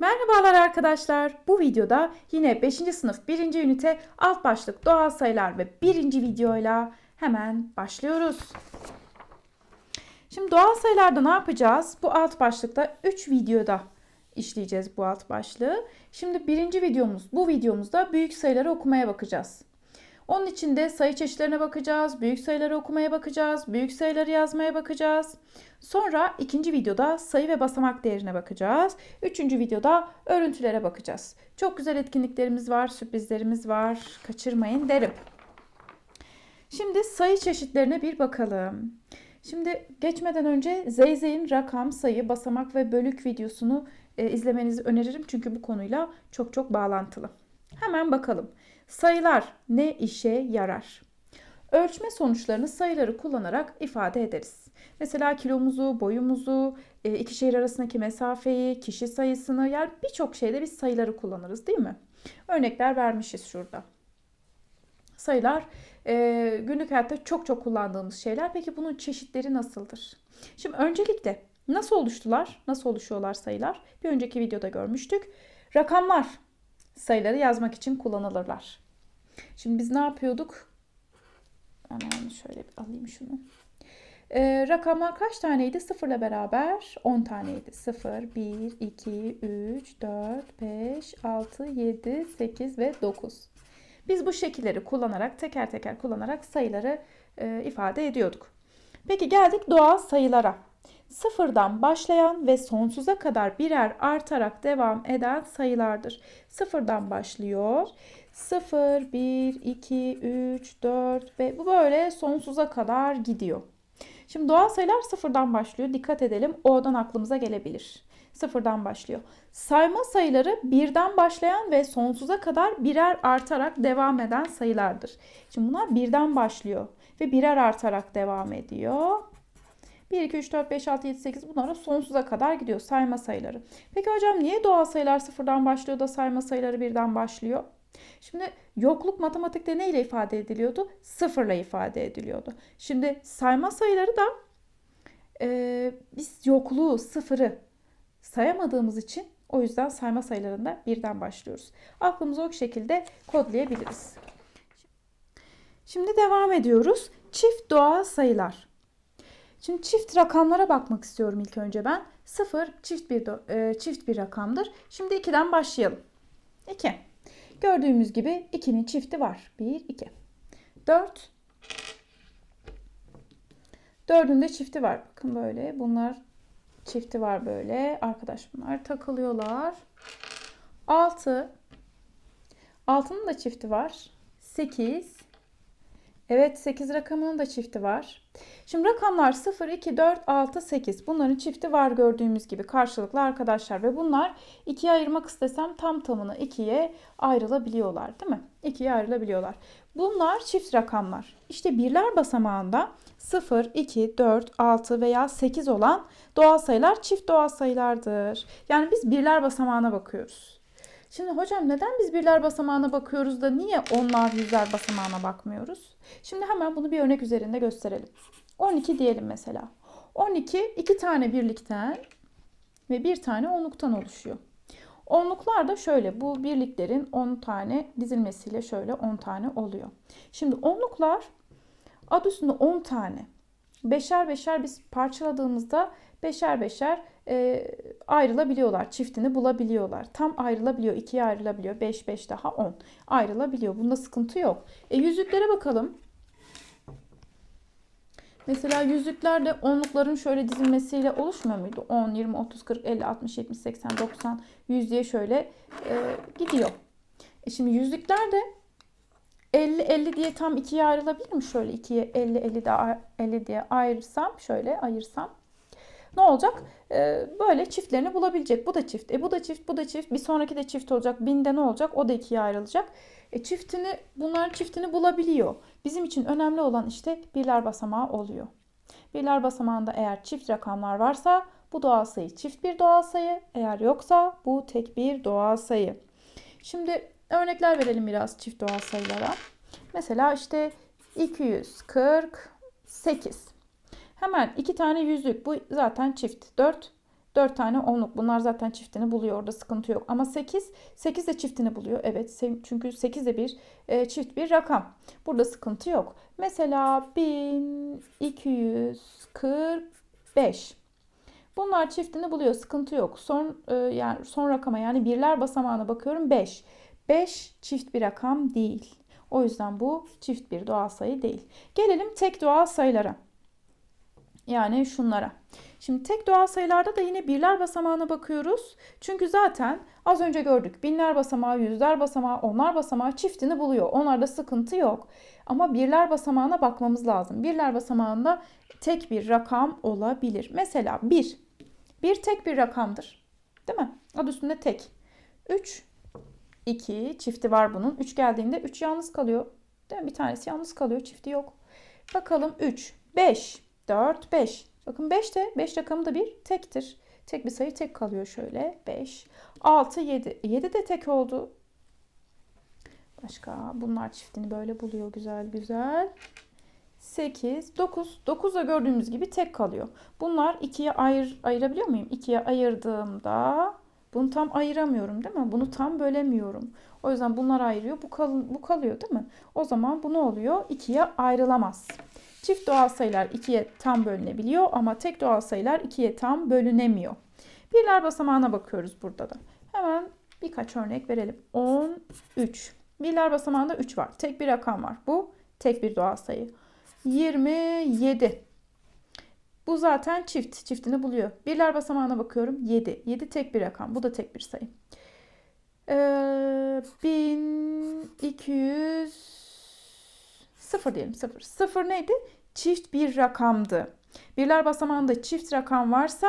Merhabalar arkadaşlar. Bu videoda yine 5. sınıf 1. ünite alt başlık doğal sayılar ve 1. videoyla hemen başlıyoruz. Şimdi doğal sayılarda ne yapacağız? Bu alt başlıkta 3 videoda işleyeceğiz bu alt başlığı. Şimdi birinci videomuz, bu videomuzda büyük sayıları okumaya bakacağız. Onun için de sayı çeşitlerine bakacağız, büyük sayıları okumaya bakacağız, büyük sayıları yazmaya bakacağız. Sonra ikinci videoda sayı ve basamak değerine bakacağız. Üçüncü videoda örüntülere bakacağız. Çok güzel etkinliklerimiz var, sürprizlerimiz var. Kaçırmayın derim. Şimdi sayı çeşitlerine bir bakalım. Şimdi geçmeden önce Zeyzey'in rakam, sayı, basamak ve bölük videosunu e, izlemenizi öneririm. Çünkü bu konuyla çok çok bağlantılı. Hemen bakalım. Sayılar ne işe yarar? Ölçme sonuçlarını sayıları kullanarak ifade ederiz. Mesela kilomuzu, boyumuzu, e, iki şehir arasındaki mesafeyi, kişi sayısını yani birçok şeyde biz sayıları kullanırız değil mi? Örnekler vermişiz şurada. Sayılar e, günlük hayatta çok çok kullandığımız şeyler. Peki bunun çeşitleri nasıldır? Şimdi öncelikle nasıl oluştular? Nasıl oluşuyorlar sayılar? Bir önceki videoda görmüştük. Rakamlar sayıları yazmak için kullanılırlar. Şimdi biz ne yapıyorduk? Hemen şöyle bir alayım şunu. Ee, rakamlar kaç taneydi? Sıfırla beraber 10 taneydi. 0, 1, 2, 3, 4, 5, 6, 7, 8 ve 9. Biz bu şekilleri kullanarak teker teker kullanarak sayıları e, ifade ediyorduk. Peki geldik doğal sayılara. Sıfırdan başlayan ve sonsuza kadar birer artarak devam eden sayılardır. Sıfırdan başlıyor. 0, 1, 2, 3, 4 ve bu böyle sonsuza kadar gidiyor. Şimdi doğal sayılar sıfırdan başlıyor. Dikkat edelim. O'dan aklımıza gelebilir. Sıfırdan başlıyor. Sayma sayıları birden başlayan ve sonsuza kadar birer artarak devam eden sayılardır. Şimdi bunlar birden başlıyor ve birer artarak devam ediyor. 1, 2, 3, 4, 5, 6, 7, 8 bunlara sonsuza kadar gidiyor sayma sayıları. Peki hocam niye doğal sayılar sıfırdan başlıyor da sayma sayıları birden başlıyor? Şimdi yokluk matematikte ne ile ifade ediliyordu? Sıfırla ifade ediliyordu. Şimdi sayma sayıları da e, biz yokluğu, sıfırı sayamadığımız için o yüzden sayma sayılarında birden başlıyoruz. Aklımızı o şekilde kodlayabiliriz. Şimdi devam ediyoruz. Çift doğal sayılar. Şimdi çift rakamlara bakmak istiyorum ilk önce ben. 0 çift bir e, çift bir rakamdır. Şimdi 2'den başlayalım. 2. Gördüğümüz gibi 2'nin çifti var. 1 2. 4 4'ün de çifti var. Bakın böyle. Bunlar çifti var böyle. Arkadaş bunlar takılıyorlar. 6 6'nın da çifti var. 8 Evet 8 rakamının da çifti var. Şimdi rakamlar 0, 2, 4, 6, 8. Bunların çifti var gördüğümüz gibi karşılıklı arkadaşlar. Ve bunlar ikiye ayırmak istesem tam tamına ikiye ayrılabiliyorlar değil mi? İkiye ayrılabiliyorlar. Bunlar çift rakamlar. İşte birler basamağında 0, 2, 4, 6 veya 8 olan doğal sayılar çift doğal sayılardır. Yani biz birler basamağına bakıyoruz. Şimdi hocam neden biz birler basamağına bakıyoruz da niye onlar yüzler basamağına bakmıyoruz? Şimdi hemen bunu bir örnek üzerinde gösterelim. 12 diyelim mesela. 12 iki tane birlikten ve bir tane onluktan oluşuyor. Onluklar da şöyle bu birliklerin 10 tane dizilmesiyle şöyle 10 tane oluyor. Şimdi onluklar adı üstünde 10 tane. Beşer beşer biz parçaladığımızda beşer beşer e, ayrılabiliyorlar. Çiftini bulabiliyorlar. Tam ayrılabiliyor. ikiye ayrılabiliyor. 5 5 daha 10 ayrılabiliyor. Bunda sıkıntı yok. E, yüzüklere bakalım. Mesela yüzüklerde onlukların şöyle dizilmesiyle oluşmuyor muydu? 10, 20, 30, 40, 50, 60, 70, 80, 90, 100 diye şöyle e, gidiyor. E şimdi yüzlüklerde 50, 50 diye tam ikiye ayrılabilir mi? Şöyle ikiye 50, 50 daha 50 diye ayırsam, şöyle ayırsam ne olacak? Ee, böyle çiftlerini bulabilecek. Bu da çift. E bu da çift, bu da çift. Bir sonraki de çift olacak. Binde ne olacak? O da ikiye ayrılacak. E çiftini, bunların çiftini bulabiliyor. Bizim için önemli olan işte birler basamağı oluyor. Birler basamağında eğer çift rakamlar varsa bu doğal sayı çift bir doğal sayı. Eğer yoksa bu tek bir doğal sayı. Şimdi örnekler verelim biraz çift doğal sayılara. Mesela işte 248. Hemen iki tane yüzlük. Bu zaten çift. 4. 4 tane onluk. Bunlar zaten çiftini buluyor. Orada sıkıntı yok. Ama 8. 8 de çiftini buluyor. Evet. Çünkü 8 de bir e, çift bir rakam. Burada sıkıntı yok. Mesela 1245. Bunlar çiftini buluyor. Sıkıntı yok. Son e, yani son rakama yani birler basamağına bakıyorum 5. 5 çift bir rakam değil. O yüzden bu çift bir doğal sayı değil. Gelelim tek doğal sayılara. Yani şunlara. Şimdi tek doğal sayılarda da yine birler basamağına bakıyoruz. Çünkü zaten az önce gördük. Binler basamağı, yüzler basamağı, onlar basamağı çiftini buluyor. Onlarda sıkıntı yok. Ama birler basamağına bakmamız lazım. Birler basamağında tek bir rakam olabilir. Mesela 1. 1 tek bir rakamdır. Değil mi? Adı üstünde tek. 3, 2 çifti var bunun. 3 geldiğinde 3 yalnız kalıyor. Değil mi? Bir tanesi yalnız kalıyor. Çifti yok. Bakalım 3, 5, 4, 5. Bakın 5 de 5 rakamı da bir tektir. Tek bir sayı tek kalıyor şöyle. 5, 6, 7. 7 de tek oldu. Başka bunlar çiftini böyle buluyor güzel güzel. 8, 9. 9 da gördüğümüz gibi tek kalıyor. Bunlar ikiye ayır, ayırabiliyor muyum? İkiye ayırdığımda bunu tam ayıramıyorum değil mi? Bunu tam bölemiyorum. O yüzden bunlar ayırıyor. Bu, kal, bu kalıyor değil mi? O zaman bu ne oluyor? İkiye ayrılamaz. Çift doğal sayılar ikiye tam bölünebiliyor ama tek doğal sayılar ikiye tam bölünemiyor. Birler basamağına bakıyoruz burada da. Hemen birkaç örnek verelim. 13. Birler basamağında 3 var. Tek bir rakam var. Bu tek bir doğal sayı. 27. Bu zaten çift. Çiftini buluyor. Birler basamağına bakıyorum. 7. 7 tek bir rakam. Bu da tek bir sayı. Ee, 1200 0 diyelim 0. 0 neydi? Çift bir rakamdı. Birler basamağında çift rakam varsa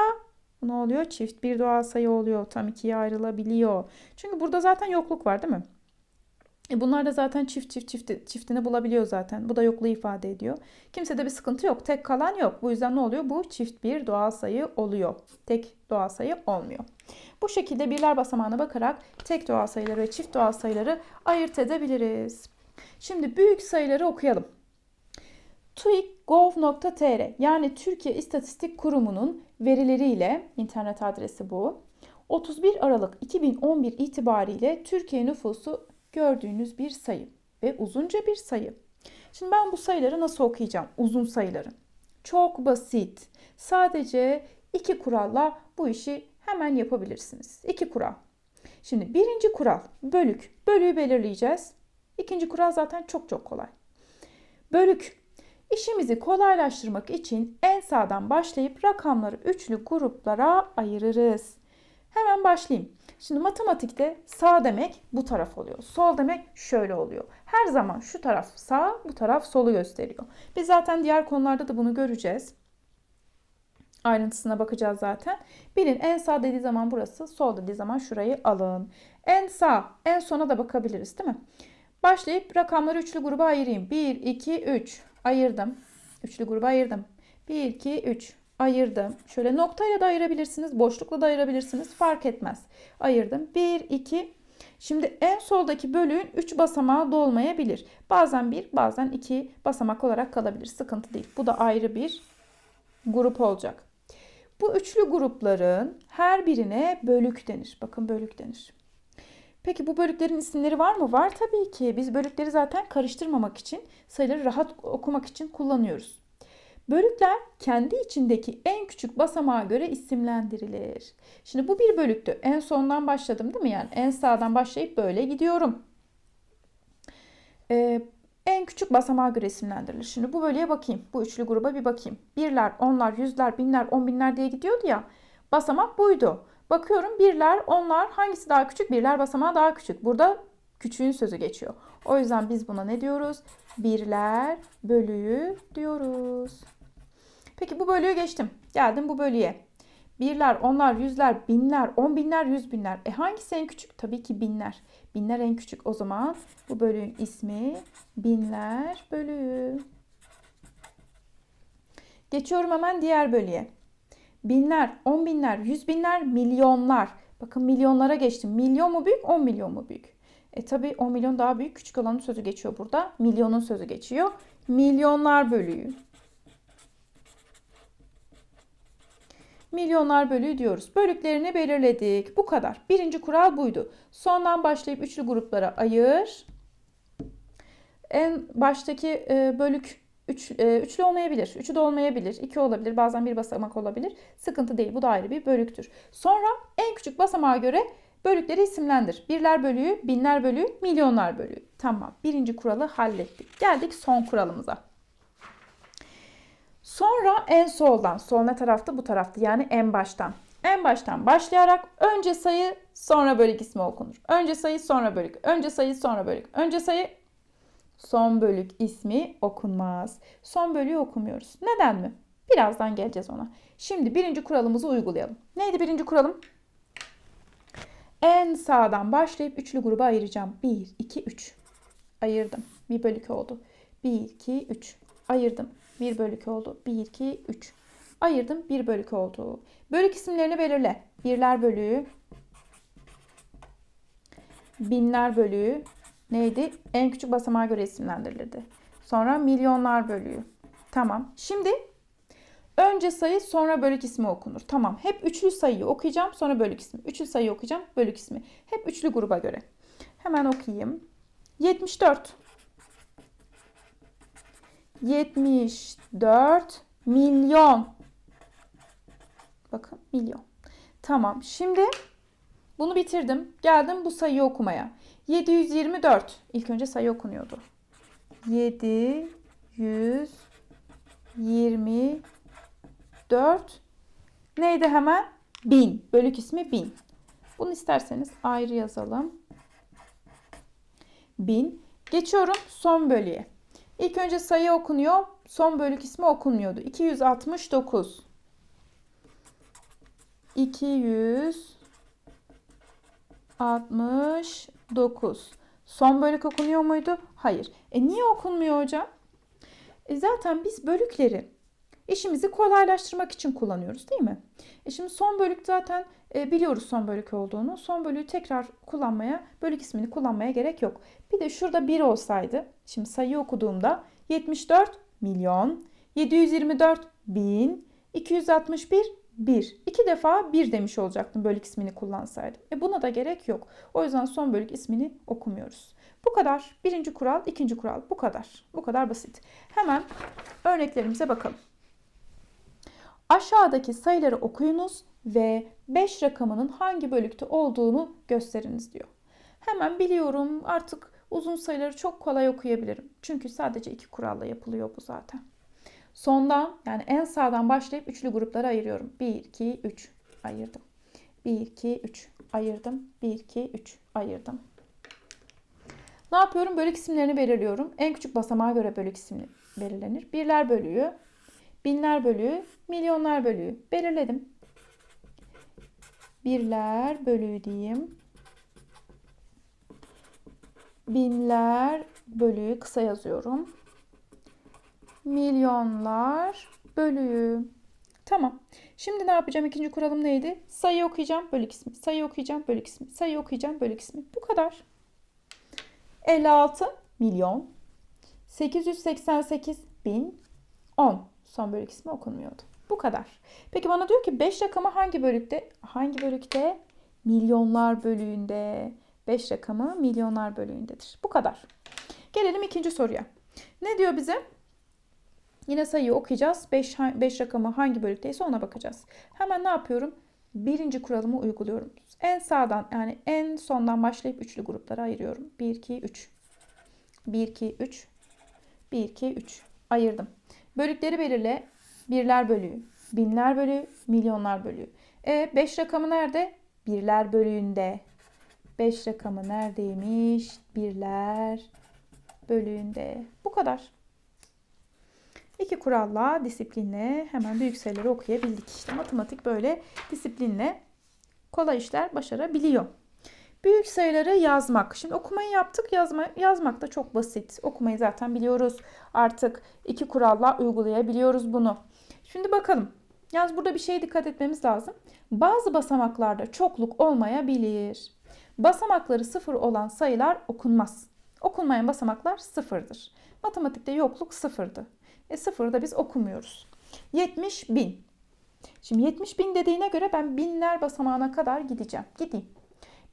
ne oluyor? Çift bir doğal sayı oluyor. Tam ikiye ayrılabiliyor. Çünkü burada zaten yokluk var değil mi? E bunlar da zaten çift çift çift çiftini bulabiliyor zaten. Bu da yokluğu ifade ediyor. Kimsede bir sıkıntı yok. Tek kalan yok. Bu yüzden ne oluyor? Bu çift bir doğal sayı oluyor. Tek doğal sayı olmuyor. Bu şekilde birler basamağına bakarak tek doğal sayıları ve çift doğal sayıları ayırt edebiliriz. Şimdi büyük sayıları okuyalım. TÜİK.gov.tr yani Türkiye İstatistik Kurumu'nun verileriyle internet adresi bu. 31 Aralık 2011 itibariyle Türkiye nüfusu gördüğünüz bir sayı ve uzunca bir sayı. Şimdi ben bu sayıları nasıl okuyacağım? Uzun sayıları. Çok basit. Sadece iki kuralla bu işi hemen yapabilirsiniz. İki kural. Şimdi birinci kural bölük. Bölüğü belirleyeceğiz. İkinci kural zaten çok çok kolay. Bölük. İşimizi kolaylaştırmak için en sağdan başlayıp rakamları üçlü gruplara ayırırız. Hemen başlayayım. Şimdi matematikte sağ demek bu taraf oluyor. Sol demek şöyle oluyor. Her zaman şu taraf sağ, bu taraf solu gösteriyor. Biz zaten diğer konularda da bunu göreceğiz. Ayrıntısına bakacağız zaten. Bilin en sağ dediği zaman burası, sol dediği zaman şurayı alın. En sağ, en sona da bakabiliriz değil mi? Başlayıp rakamları üçlü gruba ayırayım. 1, 2, 3. Ayırdım. Üçlü gruba ayırdım. 1, 2, 3. Ayırdım. Şöyle noktayla da ayırabilirsiniz. Boşlukla da ayırabilirsiniz. Fark etmez. Ayırdım. 1, 2. Şimdi en soldaki bölüğün 3 basamağı da olmayabilir. Bazen 1, bazen 2 basamak olarak kalabilir. Sıkıntı değil. Bu da ayrı bir grup olacak. Bu üçlü grupların her birine bölük denir. Bakın bölük denir. Peki bu bölüklerin isimleri var mı? Var tabii ki. Biz bölükleri zaten karıştırmamak için, sayıları rahat okumak için kullanıyoruz. Bölükler kendi içindeki en küçük basamağa göre isimlendirilir. Şimdi bu bir bölüktü. En sondan başladım değil mi? Yani en sağdan başlayıp böyle gidiyorum. Ee, en küçük basamağa göre isimlendirilir. Şimdi bu bölüye bakayım. Bu üçlü gruba bir bakayım. Birler, onlar, yüzler, binler, on binler diye gidiyordu ya. Basamak buydu. Bakıyorum birler, onlar hangisi daha küçük? Birler basamağı daha küçük. Burada küçüğün sözü geçiyor. O yüzden biz buna ne diyoruz? Birler bölüğü diyoruz. Peki bu bölüğü geçtim. Geldim bu bölüye. Birler, onlar, yüzler, binler, on binler, yüz binler. E hangisi en küçük? Tabii ki binler. Binler en küçük. O zaman bu bölüğün ismi binler bölüğü. Geçiyorum hemen diğer bölüye. Binler, on binler, yüz binler, milyonlar. Bakın milyonlara geçtim. Milyon mu büyük, on milyon mu büyük? E tabi 10 milyon daha büyük. Küçük olanın sözü geçiyor burada. Milyonun sözü geçiyor. Milyonlar bölüğü. milyonlar bölüğü diyoruz. Bölüklerini belirledik. Bu kadar. Birinci kural buydu. Sondan başlayıp üçlü gruplara ayır. En baştaki e, bölük üç, e, üçlü olmayabilir. Üçü de olmayabilir. iki olabilir. Bazen bir basamak olabilir. Sıkıntı değil. Bu da ayrı bir bölüktür. Sonra en küçük basamağa göre bölükleri isimlendir. Birler bölüğü, binler bölüğü, milyonlar bölüğü. Tamam. Birinci kuralı hallettik. Geldik son kuralımıza. Sonra en soldan, sol ne tarafta? Bu tarafta yani en baştan. En baştan başlayarak önce sayı sonra bölük ismi okunur. Önce sayı sonra bölük. Önce sayı sonra bölük. Önce sayı son bölük ismi okunmaz. Son bölüğü okumuyoruz. Neden mi? Birazdan geleceğiz ona. Şimdi birinci kuralımızı uygulayalım. Neydi birinci kuralım? En sağdan başlayıp üçlü gruba ayıracağım. 1, 2, 3. Ayırdım. Bir bölük oldu. 1, 2, 3. Ayırdım. Bir bölük oldu. 1, 2, 3. Ayırdım. Bir bölük oldu. Bölük isimlerini belirle. Birler bölüğü. Binler bölüğü. Neydi? En küçük basamağa göre isimlendirilirdi. Sonra milyonlar bölüğü. Tamam. Şimdi önce sayı sonra bölük ismi okunur. Tamam. Hep üçlü sayıyı okuyacağım sonra bölük ismi. Üçlü sayı okuyacağım bölük ismi. Hep üçlü gruba göre. Hemen okuyayım. 74. 74 milyon. Bakın milyon. Tamam. Şimdi bunu bitirdim. Geldim bu sayıyı okumaya. 724. İlk önce sayı okunuyordu. 724 neydi hemen? 1000. Bölük ismi 1000. Bunu isterseniz ayrı yazalım. 1000. Geçiyorum son bölüye. İlk önce sayı okunuyor. Son bölük ismi okunmuyordu. 269. 269. Son bölük okunuyor muydu? Hayır. E niye okunmuyor hocam? E zaten biz bölükleri işimizi kolaylaştırmak için kullanıyoruz değil mi? E şimdi son bölük zaten e, biliyoruz son bölük olduğunu. Son bölüğü tekrar kullanmaya, bölük ismini kullanmaya gerek yok. Bir de şurada 1 olsaydı, şimdi sayı okuduğumda 74 milyon, 724 bin, 261 1. İki defa 1 demiş olacaktım bölük ismini kullansaydım. E buna da gerek yok. O yüzden son bölük ismini okumuyoruz. Bu kadar. Birinci kural, ikinci kural. Bu kadar. Bu kadar basit. Hemen örneklerimize bakalım. Aşağıdaki sayıları okuyunuz ve 5 rakamının hangi bölükte olduğunu gösteriniz diyor. Hemen biliyorum artık uzun sayıları çok kolay okuyabilirim. Çünkü sadece iki kuralla yapılıyor bu zaten. Sondan yani en sağdan başlayıp üçlü gruplara ayırıyorum. 1, 2, 3 ayırdım. 1, 2, 3 ayırdım. 1, 2, 3 ayırdım. Ne yapıyorum? Bölük isimlerini belirliyorum. En küçük basamağa göre bölük ismi belirlenir. Birler bölüğü, binler bölüğü, milyonlar bölüğü. Belirledim. Birler bölüğü diyeyim. Binler bölüğü kısa yazıyorum milyonlar bölüğü. Tamam. Şimdi ne yapacağım? İkinci kuralım neydi? Sayı okuyacağım, bölük ismi. Sayı okuyacağım, bölük ismi. Sayı okuyacağım, bölük ismi. Bu kadar. 56 milyon 888 bin 10. Son bölük ismi okunmuyordu. Bu kadar. Peki bana diyor ki 5 rakamı hangi bölükte? Hangi bölükte? Milyonlar bölüğünde. 5 rakamı milyonlar bölüğündedir. Bu kadar. Gelelim ikinci soruya. Ne diyor bize? Yine sayıyı okuyacağız. 5, 5 rakamı hangi bölükteyse ona bakacağız. Hemen ne yapıyorum? Birinci kuralımı uyguluyorum. En sağdan yani en sondan başlayıp üçlü gruplara ayırıyorum. 1, 2, 3. 1, 2, 3. 1, 2, 3. Ayırdım. Bölükleri belirle. Birler bölüğü, binler bölüğü, milyonlar bölüğü. E 5 rakamı nerede? Birler bölüğünde. 5 rakamı neredeymiş? Birler bölüğünde. Bu kadar. İki kuralla, disiplinle hemen büyük sayıları okuyabildik. İşte matematik böyle disiplinle kolay işler başarabiliyor. Büyük sayıları yazmak. Şimdi okumayı yaptık. Yazma, yazmak da çok basit. Okumayı zaten biliyoruz. Artık iki kuralla uygulayabiliyoruz bunu. Şimdi bakalım. Yalnız burada bir şeye dikkat etmemiz lazım. Bazı basamaklarda çokluk olmayabilir. Basamakları sıfır olan sayılar okunmaz. Okunmayan basamaklar sıfırdır. Matematikte yokluk sıfırdı. E sıfırı da biz okumuyoruz. 70 bin. Şimdi 70 bin dediğine göre ben binler basamağına kadar gideceğim. Gideyim.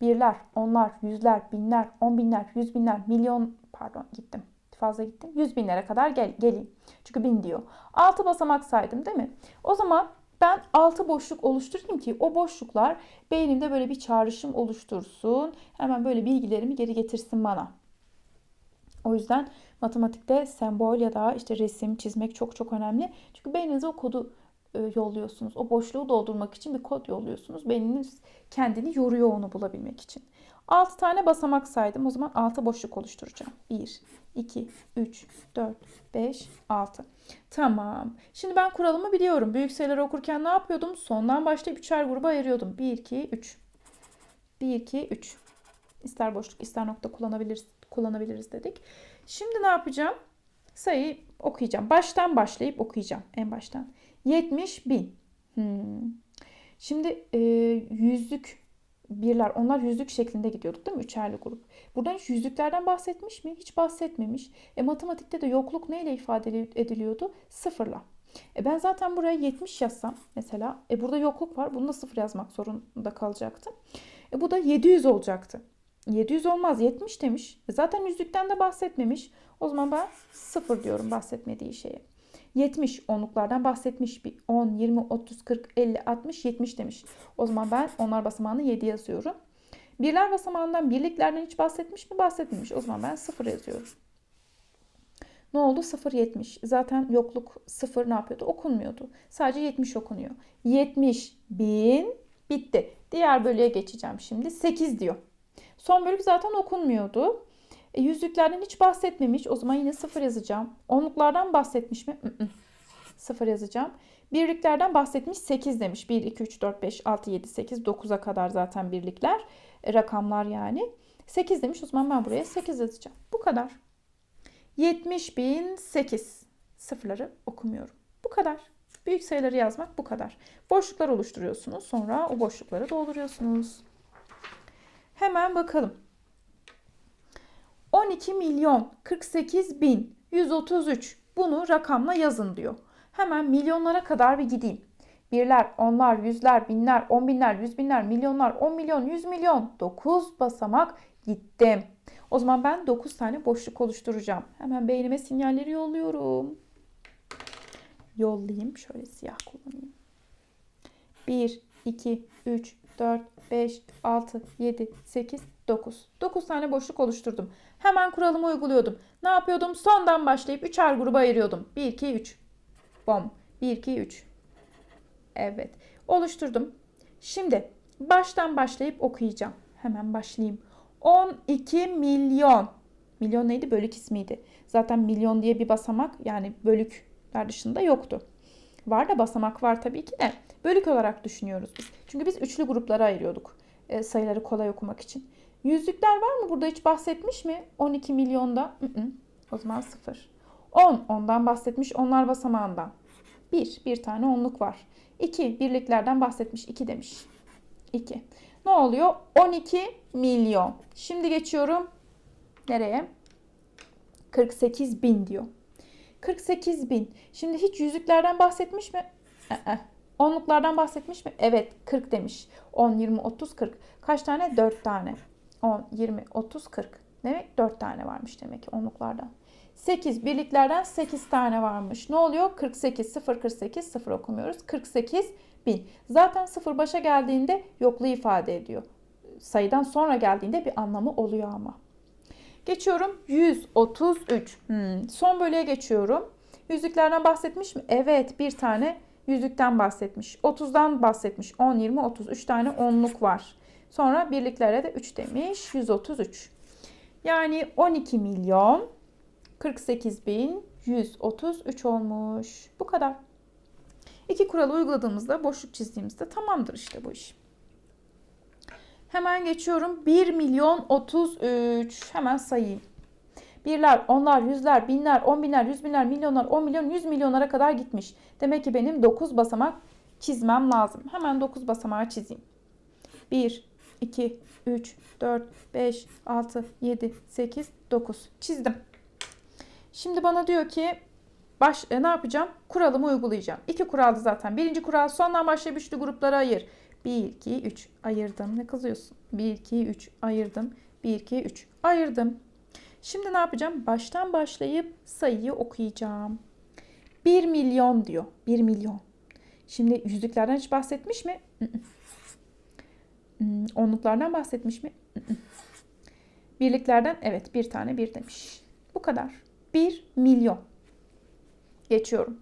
Birler, onlar, yüzler, binler, on binler, yüz binler, milyon pardon gittim. Fazla gittim. Yüz binlere kadar gel, geleyim. Çünkü bin diyor. Altı basamak saydım değil mi? O zaman ben altı boşluk oluşturayım ki o boşluklar beynimde böyle bir çağrışım oluştursun. Hemen böyle bilgilerimi geri getirsin bana. O yüzden matematikte sembol ya da işte resim çizmek çok çok önemli. Çünkü beyninize o kodu e, yolluyorsunuz. O boşluğu doldurmak için bir kod yolluyorsunuz. Beyniniz kendini yoruyor onu bulabilmek için. 6 tane basamak saydım. O zaman 6 boşluk oluşturacağım. 1, 2, 3, 4, 5, 6. Tamam. Şimdi ben kuralımı biliyorum. Büyük sayıları okurken ne yapıyordum? Sondan başlayıp üçer gruba ayırıyordum. 1, 2, 3. 1, 2, 3. İster boşluk ister nokta kullanabiliriz, kullanabiliriz dedik. Şimdi ne yapacağım? Sayıyı okuyacağım. Baştan başlayıp okuyacağım. En baştan. 70 bin. Hmm. Şimdi e, yüzlük birler onlar yüzlük şeklinde gidiyorduk değil mi? Üçerli grup. Buradan hiç yüzlüklerden bahsetmiş mi? Hiç bahsetmemiş. E, matematikte de yokluk neyle ifade ediliyordu? Sıfırla. E, ben zaten buraya 70 yazsam mesela e, burada yokluk var. Bunu da sıfır yazmak zorunda kalacaktı. E, bu da 700 olacaktı. 700 olmaz 70 demiş. E, zaten yüzlükten de bahsetmemiş. O zaman ben sıfır diyorum bahsetmediği şeye. 70 onluklardan bahsetmiş. Bir 10, 20, 30, 40, 50, 60, 70 demiş. O zaman ben onlar basamağını 7 yazıyorum. Birler basamağından birliklerden hiç bahsetmiş mi? Bahsetmemiş. O zaman ben 0 yazıyorum. Ne oldu? 0, 70. Zaten yokluk 0 ne yapıyordu? Okunmuyordu. Sadece 70 okunuyor. 70 bin bitti. Diğer bölüye geçeceğim şimdi. 8 diyor. Son bölük zaten okunmuyordu. E, yüzlüklerden hiç bahsetmemiş. O zaman yine sıfır yazacağım. Onluklardan bahsetmiş mi? 0 yazacağım. Birliklerden bahsetmiş 8 demiş. 1, 2, 3, 4, 5, 6, 7, 8, 9'a kadar zaten birlikler. E, rakamlar yani. 8 demiş. O zaman ben buraya 8 yazacağım. Bu kadar. 70.008. Sıfırları okumuyorum. Bu kadar. Büyük sayıları yazmak bu kadar. Boşluklar oluşturuyorsunuz. Sonra o boşlukları dolduruyorsunuz. Hemen bakalım. 12 milyon 48 bin 133 bunu rakamla yazın diyor. Hemen milyonlara kadar bir gideyim. Birler, onlar, yüzler, binler, on binler, yüz binler, milyonlar, on milyon, yüz milyon, dokuz basamak gittim. O zaman ben dokuz tane boşluk oluşturacağım. Hemen beynime sinyalleri yolluyorum. Yollayayım. Şöyle siyah kullanayım. 1, 2, 3, 4, 5, 6, 7, 8, 9. 9 tane boşluk oluşturdum. Hemen kuralımı uyguluyordum. Ne yapıyordum? Sondan başlayıp üçer gruba ayırıyordum. 1, 2, 3. Bom. 1, 2, 3. Evet. Oluşturdum. Şimdi baştan başlayıp okuyacağım. Hemen başlayayım. 12 milyon. Milyon neydi? Bölük ismiydi. Zaten milyon diye bir basamak yani bölükler dışında yoktu. Var da basamak var tabii ki de. Bölük olarak düşünüyoruz biz. Çünkü biz üçlü gruplara ayırıyorduk e, sayıları kolay okumak için. Yüzlükler var mı? Burada hiç bahsetmiş mi? 12 milyonda. Hı -hı. O zaman 0. 10. Ondan bahsetmiş. Onlar basamağından. 1. Bir tane onluk var. 2. Birliklerden bahsetmiş. 2 demiş. 2. Ne oluyor? 12 milyon. Şimdi geçiyorum. Nereye? 48 bin diyor. 48 bin. Şimdi hiç yüzüklerden bahsetmiş mi? Ee, onluklardan bahsetmiş mi? Evet 40 demiş. 10, 20, 30, 40. Kaç tane? 4 tane. 10, 20, 30, 40. Demek 4 tane varmış demek ki onluklardan. 8 birliklerden 8 tane varmış. Ne oluyor? 48, 0, 48, 0 okumuyoruz. 48 bin. Zaten 0 başa geldiğinde yokluğu ifade ediyor. Sayıdan sonra geldiğinde bir anlamı oluyor ama. Geçiyorum 133. Hmm. Son bölüye geçiyorum. Yüzüklerden bahsetmiş mi? Evet bir tane yüzükten bahsetmiş. 30'dan bahsetmiş. 10, 20, 30. 3 tane onluk var. Sonra birliklere de 3 demiş. 133. Yani 12 milyon 48 bin 133 olmuş. Bu kadar. İki kuralı uyguladığımızda boşluk çizdiğimizde tamamdır işte bu iş. Hemen geçiyorum. 1 milyon 33. Hemen sayayım. Birler, onlar, yüzler, binler, on binler, yüz binler, milyonlar, on milyon, yüz milyonlara kadar gitmiş. Demek ki benim 9 basamak çizmem lazım. Hemen 9 basamağı çizeyim. 1, 2, 3, 4, 5, 6, 7, 8, 9. Çizdim. Şimdi bana diyor ki baş, e, ne yapacağım? Kuralımı uygulayacağım. İki kuraldı zaten. Birinci kural sondan başlayıp üçlü gruplara ayır. 1, 2, 3 ayırdım. Ne kızıyorsun? 1, 2, 3 ayırdım. 1, 2, 3 ayırdım. Şimdi ne yapacağım? Baştan başlayıp sayıyı okuyacağım. 1 milyon diyor. 1 milyon. Şimdi yüzlüklerden hiç bahsetmiş mi? Hmm, Onluklardan bahsetmiş mi? Birliklerden evet bir tane bir demiş. Bu kadar. 1 milyon. Geçiyorum.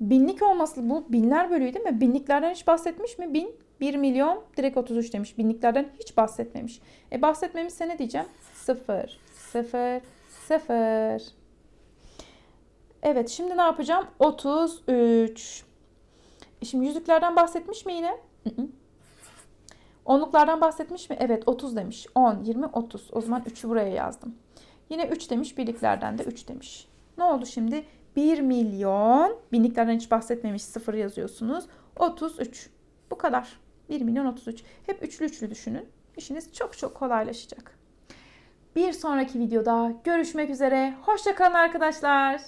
Binlik olması bu binler bölüğü değil mi? Binliklerden hiç bahsetmiş mi? Bin, 1 milyon direkt 33 demiş. Binliklerden hiç bahsetmemiş. E bahsetmemişse ne diyeceğim? 0, 0, 0. Evet şimdi ne yapacağım? 33. E Şimdi yüzüklerden bahsetmiş mi yine? Onluklardan bahsetmiş mi? Evet 30 demiş. 10, 20, 30. O zaman 3'ü buraya yazdım. Yine 3 demiş. Birliklerden de 3 demiş. Ne oldu şimdi? 1 milyon. Binliklerden hiç bahsetmemiş. 0 yazıyorsunuz. 33. Bu kadar. 1 milyon 33. Hep üçlü üçlü düşünün. İşiniz çok çok kolaylaşacak. Bir sonraki videoda görüşmek üzere. Hoşçakalın arkadaşlar.